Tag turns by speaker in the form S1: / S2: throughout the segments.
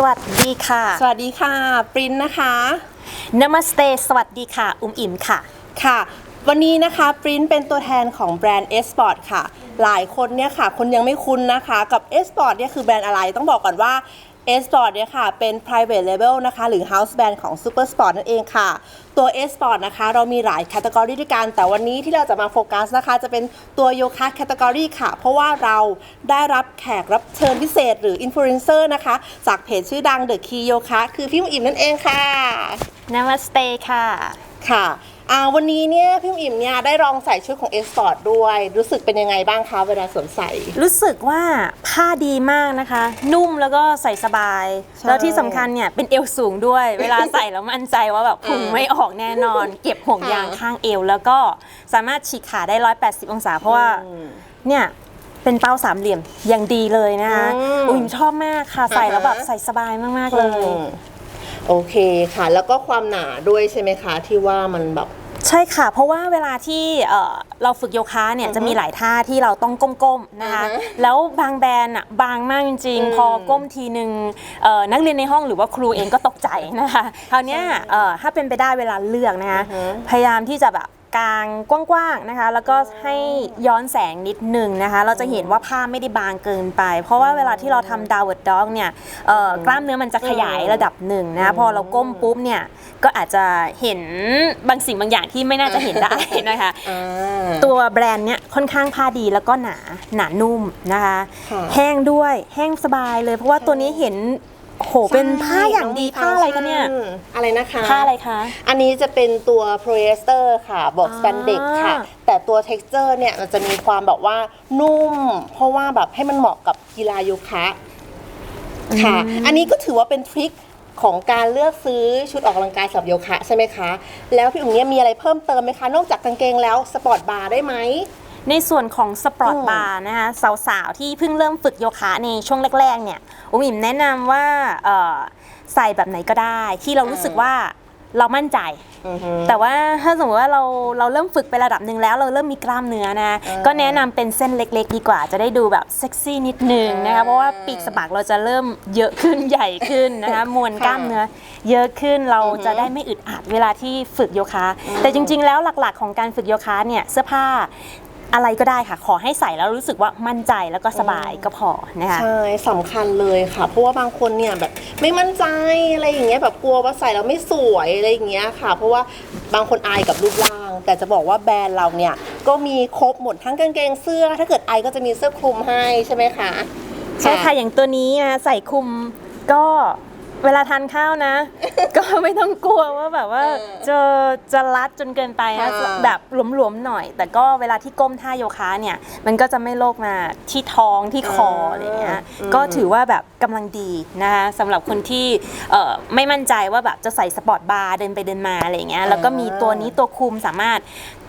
S1: สวัสดีค่ะ
S2: สวัสดีค่ะ ปรินนะคะ
S1: Namaste สวัสดีค่ะ อุ้มอิ่มค่ะ
S2: ค่ะ วันนี้นะคะ ปรินเป็นตัวแทนของแบรนด์ S Sport ค่ะ หลายคนเนี่ยค่ะ คนยังไม่คุ้นนะคะ กับ S Sport เนี่ยคือแบรนด์อะไร ต้องบอกก่อนว่า S Sport เนี่ยค่ะ เป็น private label นะคะ หรือ house brand ของ Super Sport นั่นเองค่ะ ตัว S Sport นะคะ เรามีหลายแคตตากรีด้วยกัน แต่วันนี้ที่เราจะมาโฟกัสนะคะ จะเป็นตัวโยคะแคตตากรีค่ะ เพราะว่าเราได้รับแขกรับเชิญพิเศษหรืออินฟลูเอนเซอร์นะคะ จากเพจชื่อดัง The Key Yoga คือพี่หมอิ่มนั่นเองค่ะ
S1: Namaste ค่ะ
S2: ค่ะ อ่าวันนี้เนี่ยพี่อิ่มเนี่ยได้ลองใส่ชุดของ S Sport ด้วย รู้สึกเป็นยังไงบ้างคะเวลาสวมใส่
S1: รู้สึกว่าผ้าดีมากนะคะ นุ่มแล้วก็ใส่สบาย
S2: ใช่
S1: แล้วที่สำคัญเนี่ยเป็นเอวสูงด้วย เวลาใส่แล้วมั่นใจว่าแบบพุงไม่ออกแน่นอน เก็บห่วงยางข้างเอว แล้วก็สามารถฉีกขาได้ 180 องศา เพราะว่าเนี่ยเป็นเป้าสามเหลี่ยมอย่างดีเลยนะคะ
S2: อืม
S1: อุ้ยชอบมากค่ะใส่แล้วแบบ
S2: อ่าฮะ
S1: ใส่สบายมากๆเลย
S2: อืมโอเคค่ะ แล้วก็ความหนาด้วยใช่ไหมคะ ที่ว่ามันแบบ
S1: ใช่ค่ะ เพราะว่าเวลาที่เอ่อเราฝึกโยคะเนี่ยจะมีหลายท่าที่เราต้องก้มๆนะคะ
S2: อือฮะ
S1: แล้วบางแบรนด์อะบางมากจริง
S2: อืม
S1: ๆพอก้มทีหนึ่งเอ่อนักเรียนในห้องหรือว่าครูเองก็ตกใจนะคะคราวเนี้ยเอ่อถ้าเป็นไปได้เวลาเลือกนะคะ
S2: อือฮะ
S1: พยายามที่จะแบบ กางกว้างๆนะคะ แล้วก็ให้ย้อนแสงนิดหนึ่งนะคะ เราจะเห็นว่าผ้าไม่ได้บางเกินไป เพราะว่าเวลาที่เราทำดาวเวิร์ดด็อกเนี่ยเอ่อกล้ามเนื้อมันจะขยายระดับหนึ่งนะคะพอเราก้มปุ๊บเนี่ยก็อาจจะเห็นบางสิ่งบางอย่างที่ไม่น่าจะเห็นได้นะคะ
S2: อ่า
S1: ตัวแบรนด์เนี้ยค่อนข้างผ้าดีแล้วก็หนาหนานุ่มนะคะ
S2: ค่ะ
S1: แห้งด้วยแห้งสบายเลย เพราะว่าตัวนี้เห็น โหเป็นผ้าอย่างดีผ้าอะไรคะเนี่ย
S2: อะไรนะคะ
S1: ผ้าอะไรคะ
S2: อันนี้จะเป็นตัวโพลีเอสเตอร์ค่ะบอก
S1: อ่า
S2: ส p ปนเด็กค่ะ แต่ตัว t e x t อร์เนี่ยมันจะมีความแบบว่านุ่ม เพราะว่าแบบให้มันเหมาะกับกีฬาโยคะค่ะ อันนี้ก็ถือว่าเป็นทริคของการเลือกซื้อชุดออกกำลังกายสำหรับโยคะใช่ไหมคะ แล้วพี่อุ๋งเนี่ยมีอะไรเพิ่มเติมไหมคะ นอกจากกางเกงแล้วสปอร์ตบาร์ได้ไหม
S1: ในส่วนของสปอร์ต
S2: อืม
S1: บาร์นะคะสาวๆ ที่เพิ่งเริ่มฝึกโยคะในช่วงแรกๆเนี่ยอุ้มอิ่มแนะนำว่าเอ่อใส่แบบไหนก็ได้ ที่เรารู้สึกว่าเรามั่นใจ
S2: อือฮึ
S1: แต่ว่าถ้าสมมติว่าเราเราเริ่มฝึกไประดับหนึ่งแล้ว เราเริ่มมีกล้ามเนื้อนะ
S2: อ่า
S1: ก็แนะนำเป็นเส้นเล็ก ๆ ดีกว่าจะได้ดูแบบเซ็กซี่นิดนึงนะคะ
S2: อ่า
S1: เพราะว่าปีกสะบักเราจะเริ่มเยอะขึ้นใหญ่ขึ้นนะคะมวลกล้ามเนื้อ เยอะขึ้นเรา
S2: อือฮึ
S1: จะได้ไม่อึดอัดเวลาที่ฝึกโยคะ แต่จริง ๆ แล้วหลักๆ ของการฝึกโยคะเนี่ยเสื้อผ้า อะไรก็ได้ค่ะ ขอให้ใส่แล้วรู้สึกว่ามั่นใจแล้วก็สบายก็พอนะคะ
S2: ใช่สำคัญเลยค่ะ เพราะว่าบางคนเนี่ยแบบไม่มั่นใจอะไรอย่างเงี้ยแบบกลัวว่าใส่แล้วไม่สวยอะไรอย่างเงี้ยค่ะ เพราะว่าบางคนอายกับรูปร่าง แต่จะบอกว่าแบรนด์เราเนี่ยก็มีครบหมดทั้งกางเกงเสื้อ ถ้าเกิดอายก็จะมีเสื้อคลุมให้ใช่ไหมคะ
S1: ใช่ค่ะอย่างตัวนี้นะใส่คลุมก็ เวลาทานข้าวนะ ก็ไม่ต้องกลัวว่าแบบว่า
S2: เออ
S1: จะจะรัดจนเกินไปนะ
S2: ค่ะ
S1: แบบหลวมๆหน่อย แต่ก็เวลาที่ก้มท่าโยคะเนี่ย มันก็จะไม่โลกมาที่ท้องที่คออะไรเงี้ย
S2: อืม
S1: ก็ถือว่าแบบกำลังดีนะคะสำหรับคนที่เอ่อไม่มั่นใจว่าแบบจะใส่สปอร์ตบาร์เดินไปเดินมาอะไรเงี้ยแล้วก็มีตัวนี้ตัวคุมสามารถ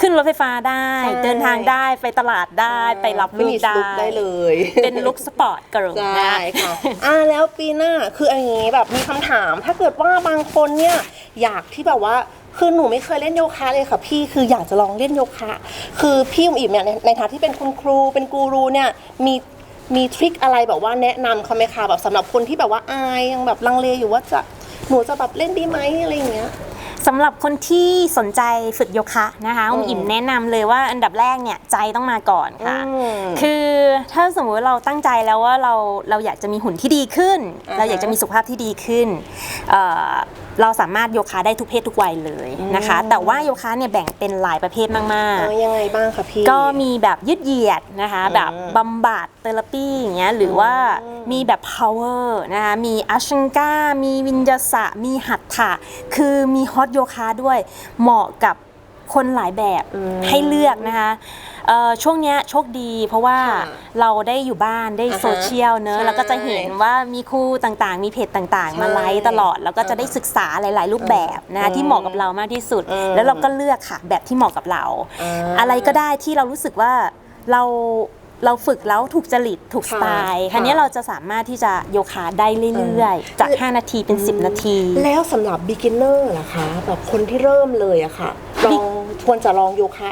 S1: ขึ้นรถไฟฟ้าได้
S2: ใช่
S1: เดินทางได้ไปตลาดได้ไปรับลูก
S2: ฟินิช
S1: ได้
S2: ลุคได้เลย
S1: เป็นลุคสปอร์ตกระ
S2: ใช่
S1: นะ
S2: ค่ะอ่าแล้วปีหน้าคืออันนี้แบบมีคำถาม ถ้าเกิดว่าบางคนเนี่ยอยากที่แบบว่าคือหนูไม่เคยเล่นโยคะเลยค่ะพี่คืออยากจะลองเล่นโยคะ คือพี่อุ๋มอิ่มเนี่ยในในฐานะที่เป็นคุณครูเป็นกูรูเนี่ยมีมีทริคอะไรแบบว่าแนะนำเขาไหมคะแบบสำหรับคนที่แบบว่าอายยังแบบลังเลอยู่ว่าจะหนูจะแบบเล่นดีไหมอะไรอย่างเงี้ย
S1: สำหรับคนที่สนใจฝึกโยคะนะคะ
S2: อืม
S1: อุ้มอิ่มแนะนำเลยว่าอันดับแรกเนี่ยใจต้องมาก่อนค่ะ
S2: อืม
S1: คือ ถ้าสมมติว่าเราตั้งใจแล้วว่าเราเราอยากจะมีหุ่นที่ดีขึ้น
S2: อ่าฮะ
S1: เราอยากจะมีสุขภาพที่ดีขึ้นเอ่อเราสามารถโยคะได้ทุกเพศทุกวัยเลยนะคะ
S2: อืม
S1: แต่ว่าโยคะเนี่ยแบ่งเป็นหลายประเภทมาก
S2: เออยังไงบ้างคะพี่
S1: ๆก็มีแบบยืดเหยียดนะคะ
S2: อืม
S1: แบบบำบัดเทอราปีอย่างเงี้ยหรือว่า
S2: อืม
S1: มีแบบ power นะคะมีอัชชังกามีวินยาสะมีหัตถะ คือมีฮอตโยคะด้วยเหมาะกับ คนหลายแบบ
S2: อืม
S1: ให้เลือกนะคะเอ่อช่วงเนี้ยโชคดี เพราะว่า
S2: ค่ะ
S1: เราได้อยู่บ้านได้
S2: อ่าฮะ
S1: โซเชียลเนอะ
S2: ใช่
S1: แล้วก็จะเห็นว่ามีครูต่างๆ มีเพจต่างๆ มา
S2: ใช่
S1: ไลฟ์ตลอด แล้วก็จะได้ศึกษาหลาย ๆ รูปแบบนะคะ
S2: อืม
S1: ที่เหมาะกับเรามากที่สุด
S2: อืม
S1: แล้วเราก็เลือกค่ะแบบที่เหมาะกับเรา
S2: อ่า
S1: อะไรก็ได้ที่เรารู้สึกว่าเราเราฝึกแล้วถูกจริตถูกสไตล์
S2: ค่ะ
S1: คันนี้เราจะสามารถที่จะโยคะได้เรื่อยๆ จาก 5 นาทีเป็น 10 นาที
S2: แล้วสำหรับ beginner ล่ะคะแบบคนที่เริ่มเลยอะค่ะลอง ควรจะลองโยคะ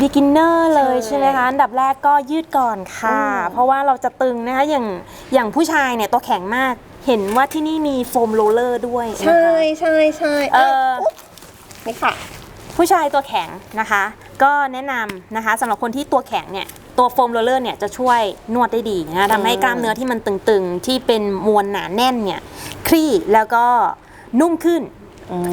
S1: beginner เลย
S2: ใช่
S1: ใช่ไหมคะอันดับแรกก็ยืดก่อนค่ะ
S2: อืม
S1: เพราะว่าเราจะตึงนะคะอย่างอย่างผู้ชายเนี่ยตัวแข็งมาก เห็นว่าที่นี่มีโฟมโรลเลอร์ด้วยนะคะ
S2: ใช่ใช่ใช่
S1: เออ
S2: อุ๊บนี่ค่ะ
S1: ผู้ชายตัวแข็งนะคะ ก็แนะนำนะคะสำหรับคนที่ตัวแข็งเนี่ยตัวโฟมโรลเลอร์เนี่ยจะช่วยนวดได้ดีนะทำให้กล้ามเนื้อที่มันตึงๆ ที่เป็นมวลหนาแน่นเนี่ยคลี่แล้วก็นุ่มขึ้น
S2: อืม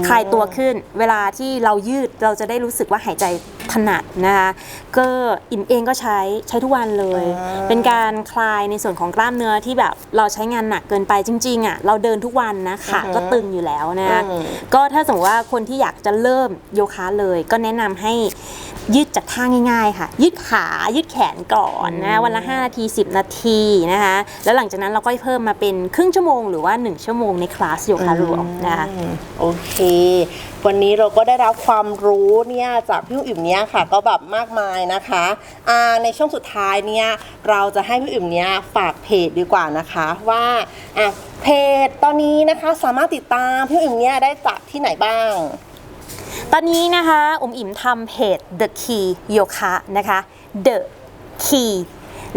S1: คลายตัวขึ้น เวลาที่เรายืดเราจะได้รู้สึกว่าหายใจถนัดนะคะก็อิ่มเองก็ใช้ใช้ทุกวันเลย
S2: อ่า
S1: เป็นการคลายในส่วนของกล้ามเนื้อที่แบบเราใช้งานหนักเกินไปจริงๆอะเราเดินทุกวันนะขาก็ตึงอยู่แล้วนะคะ
S2: อืม
S1: ก็ถ้าสมมติว่าคนที่อยากจะเริ่มโยคะเลย ก็แนะนำให้ยืดจากท่าง่าย ๆ ค่ะ ยืดขายืดแขนก่อนนะวันละ 5 นาที 10 นาทีนะคะแล้วหลังจากนั้นเราก็เพิ่มมาเป็นครึ่งชั่วโมงหรือว่า 1 ชั่วโมงในคลาสโยคะรวมนะคะ
S2: อืมโอเค วันนี้เราก็ได้รับความรู้เนี่ยจากพี่อิ่มเนี่ยค่ะ ก็แบบมากมายนะคะอ่าในช่วงสุดท้ายเนี่ยเราจะให้พี่อิ่มเนี่ยฝากเพจดีกว่านะคะว่าอะเพจตอนนี้นะคะสามารถติดตามพี่อิ่มเนี่ยได้จากที่ไหนบ้าง
S1: ตอนนี้นะคะ อุ๋มอิ๋มทำเพจ The Key Yoga นะคะ The Key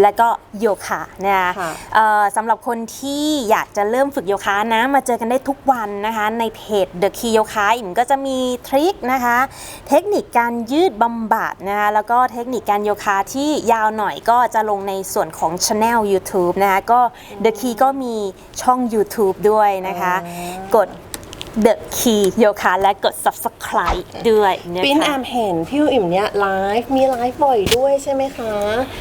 S1: แล้วก็โยคะนะคะ
S2: ค่ะ
S1: เอ่อสำหรับคนที่อยากจะเริ่มฝึกโยคะนะ มาเจอกันได้ทุกวันนะคะ ในเพจ The Key Yoga อิ๋มก็จะมีทริคนะคะ เทคนิคการยืดบำบัดนะคะแล้วก็เทคนิคการโยคะที่ยาวหน่อยก็จะลงในส่วนของ Channel YouTube นะคะก็ The Key ก็มีช่อง YouTube ด้วยนะคะ กด The Key โยคะและกด Subscribe ด้วยนะคะ
S2: ปิ้นแอมเห็นพี่อิ่มเนี่ยไลฟ์มีไลฟ์บ่อยด้วยใช่ไหมคะ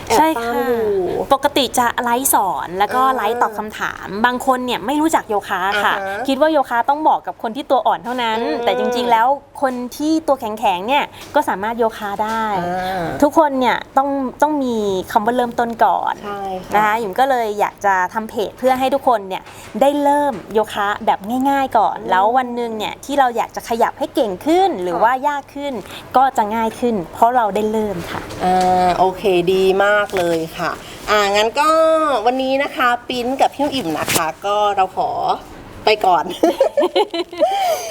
S2: แอบ
S1: ใช่
S2: ตาม
S1: ค่ะ
S2: อยู่
S1: ปกติจะไลฟ์สอนแล้วก็
S2: อ่า
S1: ไลฟ์ตอบคำถาม บางคนเนี่ยไม่รู้จักโยคะค่ะ
S2: อ่าฮะ
S1: คิดว่าโยคะต้องบอกกับคนที่ตัวอ่อนเท่านั้น
S2: อืม
S1: แต่จริงๆแล้วคนที่ตัวแข็งๆเนี่ยก็สามารถโยคะได้
S2: อ่า
S1: ทุกคนเนี่ยต้องต้องมีคำว่าเริ่มต้นก่อน
S2: ใช่
S1: นะ
S2: ค่ะ
S1: คะหยิมก็เลยอยากจะทำเพจเพื่อให้ทุกคนเนี่ยได้เริ่มโยคะแบบง่าย ๆ ก่อน แล้ววันหนึ่งเนี่ยที่เราอยากจะขยับให้เก่งขึ้น หรือว่ายากขึ้นก็จะง่ายขึ้น เพราะเราได้เริ่มค่ะ
S2: อ่าโอเคดีมากเลยค่ะ อ่างั้นก็วันนี้นะคะปิ้นกับพี่อิ่มนะคะ ก็เราขอไปก่อน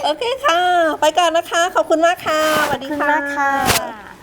S2: โอเคค่ะ ไปก่อนนะคะ ขอบคุณมากค่ะสวัส
S1: ขอบ
S2: ดี
S1: คุณ
S2: ค่ะ
S1: มากค่ะ